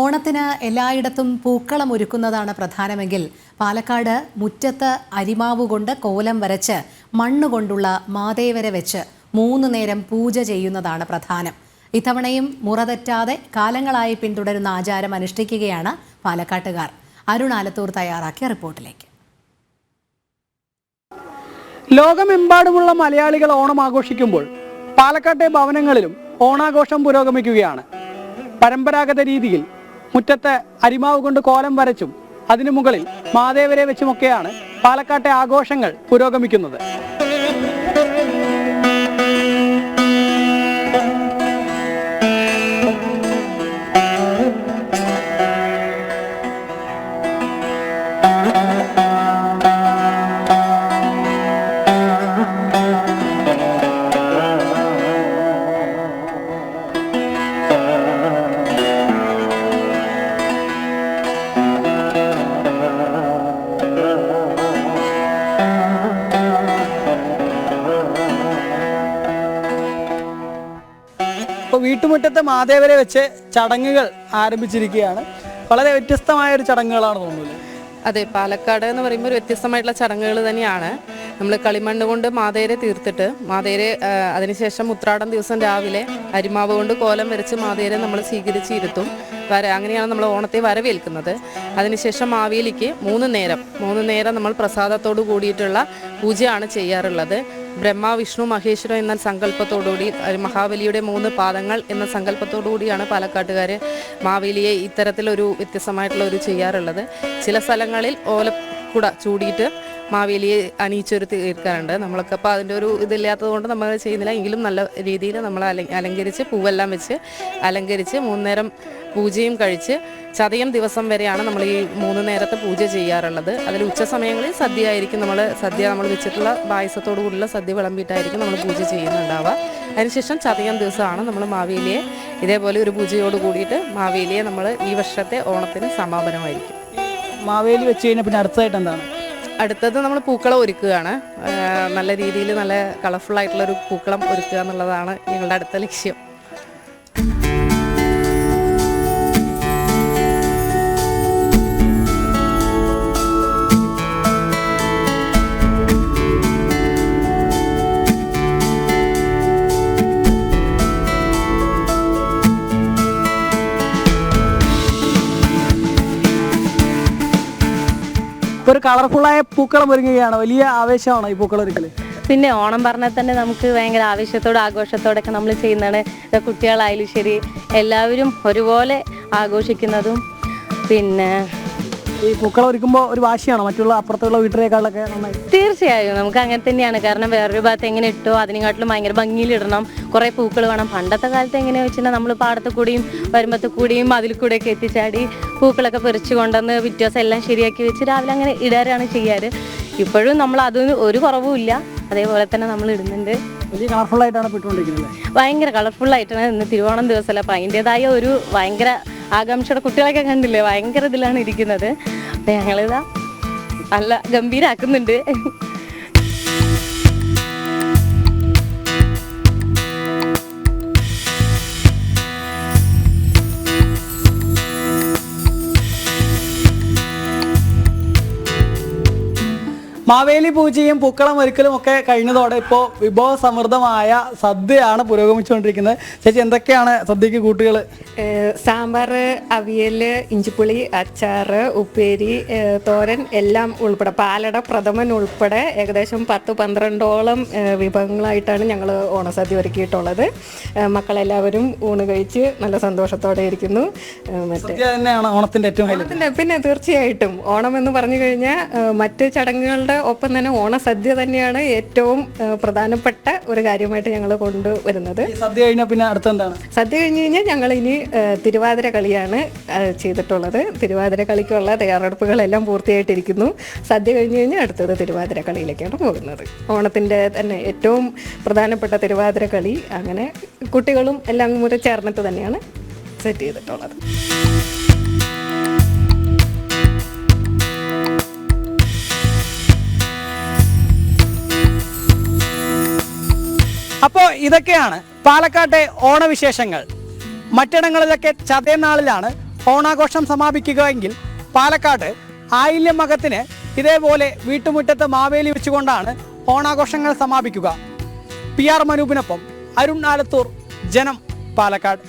ഓണത്തിന് എല്ലായിടത്തും പൂക്കളം ഒരുക്കുന്നതാണ് പ്രധാനമെങ്കിൽ പാലക്കാട് മുറ്റത്ത് അരിമാവ് കൊണ്ട് കോലം വരച്ച് മണ്ണുകൊണ്ടുള്ള മാതേവരെ വെച്ച് മൂന്ന് നേരം പൂജ ചെയ്യുന്നതാണ് പ്രധാനം. ഇത്തവണയും മുറതെറ്റാതെ കാലങ്ങളായി പിന്തുടരുന്ന ആചാരം അനുഷ്ഠിക്കുകയാണ് പാലക്കാട്ടുകാർ. അരുൺ ആലത്തൂർ തയ്യാറാക്കിയ റിപ്പോർട്ടിലേക്ക്. ലോകമെമ്പാടുമുള്ള മലയാളികൾ ഓണം ആഘോഷിക്കുമ്പോൾ പാലക്കാട്ടെ ഭവനങ്ങളിലും ഓണാഘോഷം പുരോഗമിക്കുകയാണ്. പരമ്പരാഗത രീതിയിൽ മുറ്റത്ത് അരിമാവ് കൊണ്ട് കോലം വരച്ചും അതിനു മുകളിൽ മാതേവരെ വെച്ചുമൊക്കെയാണ് പാലക്കാട്ടെ ആഘോഷങ്ങൾ പുരോഗമിക്കുന്നത്. ഇപ്പോൾ വീട്ടുമുറ്റത്തെ മാതേവരെ വെച്ച് ചടങ്ങുകൾ ആരംഭിച്ചിരിക്കുകയാണ്. വളരെ വ്യത്യസ്തമായ ഒരു ചടങ്ങുകളാണ് തോന്നുന്നത്. അതെ പാലക്കാട് എന്ന് പറയുമ്പോൾ ഒരു വ്യത്യസ്തമായിട്ടുള്ള ചടങ്ങുകൾ തന്നെയാണ്. നമ്മൾ കളിമണ്ണ് കൊണ്ട് മാതേരെ തീർത്തിട്ട് മാതേരെ അതിനുശേഷം ഉത്രാടം ദിവസം രാവിലെ അരിമാവ് കൊണ്ട് കോലം വരച്ച് മാതേരെ നമ്മൾ സ്വീകരിച്ചിരുത്തും വര അങ്ങനെയാണ് നമ്മൾ ഓണത്തെ വരവേൽക്കുന്നത്. അതിനുശേഷം മാവേലിക്ക് മൂന്ന് നേരം മൂന്ന് നേരം നമ്മൾ പ്രസാദത്തോടു കൂടിയിട്ടുള്ള പൂജയാണ് ചെയ്യാറുള്ളത്. ബ്രഹ്മ വിഷ്ണു മഹേശ്വരൻ എന്ന സങ്കല്പത്തോടുകൂടി മഹാബലിയുടെ മൂന്ന് പാദങ്ങൾ എന്ന സങ്കല്പത്തോടുകൂടിയാണ് പാലക്കാട്ടുകാർ മാവേലിയെ ഇത്തരത്തിലൊരു വ്യത്യസ്തമായിട്ടുള്ള ഒരു ചെയ്യാറുള്ളത്. ചില സ്ഥലങ്ങളിൽ ഓലക്കുട ചൂടിയിട്ട് മാവേലിയെ അണിയിച്ചൊരു തീർക്കാറുണ്ട് നമ്മളൊക്കെ അപ്പോൾ അതിന്റെ ഒരു ഇതില്ലാത്തത് കൊണ്ട് നമ്മൾ ചെയ്യുന്നില്ല. എങ്കിലും നല്ല രീതിയിൽ നമ്മൾ അലങ്കരിച്ച് പൂവെല്ലാം വെച്ച് അലങ്കരിച്ച് മൂന്നേരം പൂജയും കഴിച്ച് ചതയം ദിവസം വരെയാണ് നമ്മൾ ഈ മൂന്ന് നേരത്തെ പൂജ ചെയ്യാറുള്ളത്. അതിൽ ഉച്ച സമയങ്ങളിൽ സദ്യ ആയിരിക്കും നമ്മൾ സദ്യ നമ്മൾ വെച്ചിട്ടുള്ള പായസത്തോടു കൂടിയുള്ള സദ്യ വിളമ്പിയിട്ടായിരിക്കും നമ്മൾ പൂജ ചെയ്യുന്നുണ്ടാവുക. അതിനുശേഷം ചതയം ദിവസമാണ് നമ്മൾ മാവേലിയെ ഇതേപോലെ ഒരു പൂജയോട് കൂടിയിട്ട് മാവേലിയെ നമ്മൾ ഈ വർഷത്തെ ഓണത്തിന് സമാപനമായിരിക്കും. മാവേലി വെച്ച് കഴിഞ്ഞാൽ പിന്നെ അടുത്തതായിട്ട് എന്താണ്? അടുത്തത് നമ്മൾ പൂക്കളം ഒരുക്കുകയാണ്. നല്ല രീതിയിൽ നല്ല കളർഫുൾ ആയിട്ടുള്ള ഒരു പൂക്കളം ഒരുക്കുക എന്നുള്ളതാണ് ഞങ്ങളുടെ അടുത്ത ലക്ഷ്യം. ഒരു കളർഫുള്ളായ പൂക്കളം ഒരുങ്ങുകയാണ്. വലിയ ആവേശമാണ് ഈ പൂക്കളം ഒരുക്കൽ പിന്നെ ഓണം പറഞ്ഞാൽ തന്നെ നമുക്ക് ഭയങ്കര ആവേശത്തോടെ ആഘോഷത്തോടെയൊക്കെ നമ്മൾ ചെയ്യുന്നതാണ്. കുട്ടികളായാലും ശരി എല്ലാവരും ഒരുപോലെ ആഘോഷിക്കുന്നതും. പിന്നെ ഈ പൂക്കളം ഒരുക്കുമ്പോൾ ഒരു വാശിയാണോ? മറ്റുള്ള അപ്പുറത്തുള്ള വീട്ടിലേക്കാളൊക്കെ നന്നായി. തീർച്ചയായും. നമുക്ക് അങ്ങനെ തന്നെയാണ്. കാരണം വേറൊരു ഭാഗത്ത് എങ്ങനെ ഇട്ടോ അതിനെക്കാട്ടിലും ഭയങ്കര ഭംഗിയിലിടണം. കുറേ പൂക്കൾ വേണം. പണ്ടത്തെ കാലത്ത് എങ്ങനെയാ വെച്ചിട്ടുണ്ടെങ്കിൽ നമ്മൾ പാടത്ത് കൂടിയും വരുമ്പത്ത് കൂടിയും അതിൽ കൂടെയൊക്കെ എത്തിച്ചാടി പൂക്കളൊക്കെ പറിച്ചു കൊണ്ടുവന്ന് വ്യത്യാസം എല്ലാം ശരിയാക്കി വെച്ച് രാവിലെ അങ്ങനെ ഇടാറാണ് ചെയ്യാറ്. ഇപ്പോഴും നമ്മൾ അതൊന്നും ഒരു കുറവും ഇല്ല. അതേപോലെ തന്നെ നമ്മൾ ഇടുന്നുണ്ട്. വലിയ കളർഫുള്ളായിട്ടാണ് ഇട്ടുകൊണ്ടിരിക്കുന്നത് ഭയങ്കര കളർഫുൾ ആയിട്ടാണ് ഇന്ന് തിരുവോണം ദിവസമല്ല? അപ്പം അതിന്റെതായ ഒരു ഭയങ്കര ആകാംക്ഷയുടെ കുട്ടികളൊക്കെ കണ്ടില്ലേ? ഭയങ്കര ഇതിലാണ് ഇരിക്കുന്നത്. ഞങ്ങളിതാ നല്ല ഗംഭീരാക്കുന്നുണ്ട്. മാവേലി പൂജയും പൂക്കളം ഒരുക്കലും ഒക്കെ കഴിഞ്ഞതോടെ ഇപ്പോൾ വിഭവ സമൃദ്ധമായ സദ്യയാണ് പുരോഗമിച്ചുകൊണ്ടിരിക്കുന്നത്. ചേച്ചി എന്തൊക്കെയാണ് സദ്യക്ക് കൂട്ടുകൾ? സാമ്പാർ അവിയൽ ഇഞ്ചിപ്പുളി അച്ചാറ് ഉപ്പേരി തോരൻ എല്ലാം ഉൾപ്പെടെ പാലട പ്രഥമൻ ഉൾപ്പെടെ ഏകദേശം പത്ത് പന്ത്രണ്ടോളം വിഭവങ്ങളായിട്ടാണ് ഞങ്ങൾ ഓണസദ്യ ഒരുക്കിയിട്ടുള്ളത്. മക്കളെല്ലാവരും ഊണ് കഴിച്ച് നല്ല സന്തോഷത്തോടെ ഇരിക്കുന്നു. മറ്റേ ഓണത്തിന്റെ ഏറ്റവും പിന്നെ തീർച്ചയായിട്ടും. ഓണം എന്ന് പറഞ്ഞു കഴിഞ്ഞാൽ മറ്റ് ചടങ്ങുകളുടെ ഒപ്പം തന്നെ ഓണസദ്യ തന്നെയാണ് ഏറ്റവും പ്രധാനപ്പെട്ട ഒരു കാര്യമായിട്ട് ഞങ്ങൾ കൊണ്ടുവരുന്നത്. സദ്യ കഴിഞ്ഞാൽ പിന്നെ അടുത്ത എന്താണ് സദ്യ കഴിഞ്ഞ് കഴിഞ്ഞാൽ ഞങ്ങൾ ഇനി തിരുവാതിര കളിയാണ് ചെയ്തിട്ടുള്ളത്. തിരുവാതിര കളിക്കുള്ള തയ്യാറെടുപ്പുകളെല്ലാം പൂർത്തിയായിട്ടിരിക്കുന്നു. സദ്യ കഴിഞ്ഞ് കഴിഞ്ഞാൽ അടുത്തത് തിരുവാതിര കളിയിലേക്കാണ് പോകുന്നത്. ഓണത്തിന്റെ തന്നെ ഏറ്റവും പ്രധാനപ്പെട്ട തിരുവാതിര കളി. അങ്ങനെ കുട്ടികളും എല്ലാം കൂടെ ചേർന്നിട്ട് തന്നെയാണ് സെറ്റ് ചെയ്തിട്ടുള്ളത്. ഇതൊക്കെയാണ് പാലക്കാട്ടെ ഓണവിശേഷങ്ങൾ. മറ്റിടങ്ങളിലൊക്കെ ചതയനാളിലാണ് ഓണാഘോഷം സമാപിക്കുകയെങ്കിൽ പാലക്കാട് ആയില്യം മകത്തിന് ഇതേപോലെ വീട്ടുമുറ്റത്ത് മാവേലി വെച്ചുകൊണ്ടാണ് ഓണാഘോഷങ്ങൾ സമാപിക്കുക. പി ആർ മനൂപിനൊപ്പം അരുൺ ആലത്തൂർ ജനം പാലക്കാട്.